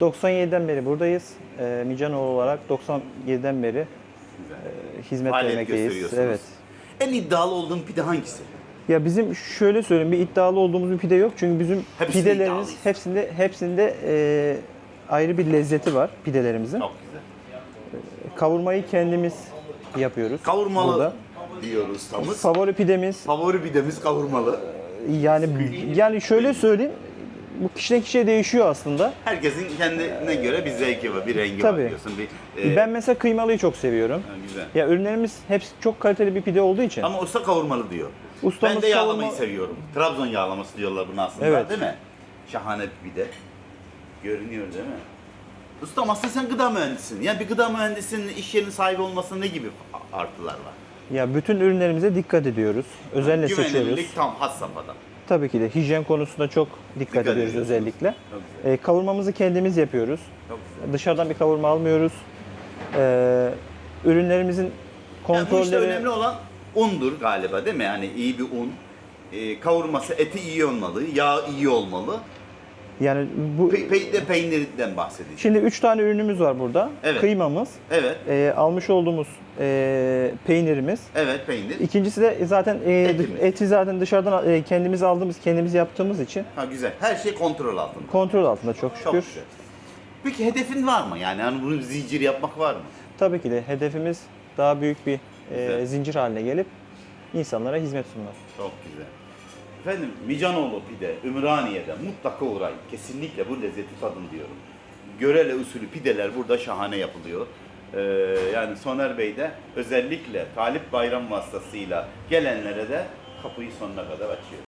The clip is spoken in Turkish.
97'den beri buradayız. E, Micanoğlu olarak 97'den beri e, hizmet Faaliyet vermekteyiz. gösteriyorsunuz. Evet. En iddialı olduğun pide hangisi? Ya bizim şöyle söyleyeyim bir iddialı olduğumuz bir pide yok. Çünkü bizim Hepsinde pidelerimiz iddialıyız. hepsinde hepsinde e, ayrı bir lezzeti var pidelerimizin. Çok güzel. Kavurmayı kendimiz yapıyoruz. Kavurmalı Burada. diyoruz ustamız. Favori pidemiz Favori pidemiz kavurmalı. yani yani şöyle söyleyeyim bu kişiden kişiye değişiyor aslında. Herkesin kendine göre bir zevki var, bir rengi Tabii. var diyorsun. Bir, e, Ben mesela kıymalıyı çok seviyorum. ha, güzel. Ya ürünlerimiz hepsi çok kaliteli bir pide olduğu için. Ama usta kavurmalı diyor. Ustamız ben de yağlamayı kavurma- seviyorum. Trabzon yağlaması diyorlar buna aslında Evet. değil mi? Şahane bir pide. Görünüyor değil mi? Ustam aslında sen gıda mühendisisin. Yani bir gıda mühendisinin iş yerinin sahibi olmasında ne gibi artılar var? Ya bütün ürünlerimize dikkat ediyoruz. Özenle seçiyoruz. Güvenilirlik tam has safhada. Tabii ki de hijyen konusunda çok dikkat, Dikkat ediyoruz ediyorsunuz. özellikle. Ee, kavurmamızı kendimiz yapıyoruz. Dışarıdan bir kavurma almıyoruz. Ee, ürünlerimizin Yani bu işte kontrolleri önemli olan undur galiba değil mi? Yani iyi bir un. Ee, kavurması, eti iyi olmalı, yağ iyi olmalı. Yani bu Pe- pe- de peynirden bahsedeceğim. şimdi üç tane ürünümüz var burada. Evet. Kıymamız, Evet, e, almış olduğumuz e, peynirimiz. evet peynir. İkincisi de zaten e, Etimiz. eti zaten dışarıdan e, kendimiz aldığımız, kendimiz yaptığımız için Ha güzel. Her şey kontrol altında. kontrol altında çok şükür. Çok güzel. Peki hedefin var mı? Yani hani bunu zincir yapmak var mı? Tabii ki de hedefimiz daha büyük bir e, Güzel. zincir haline gelip insanlara hizmet sunmak. Çok güzel. Efendim Micanoğlu pide Ümraniye'de mutlaka uğrayın. Kesinlikle bu lezzeti tadın diyorum. Görele usulü pideler burada şahane yapılıyor. Ee, yani Soner Bey de özellikle Talip Bayram vasıtasıyla gelenlere de kapıyı sonuna kadar açıyor.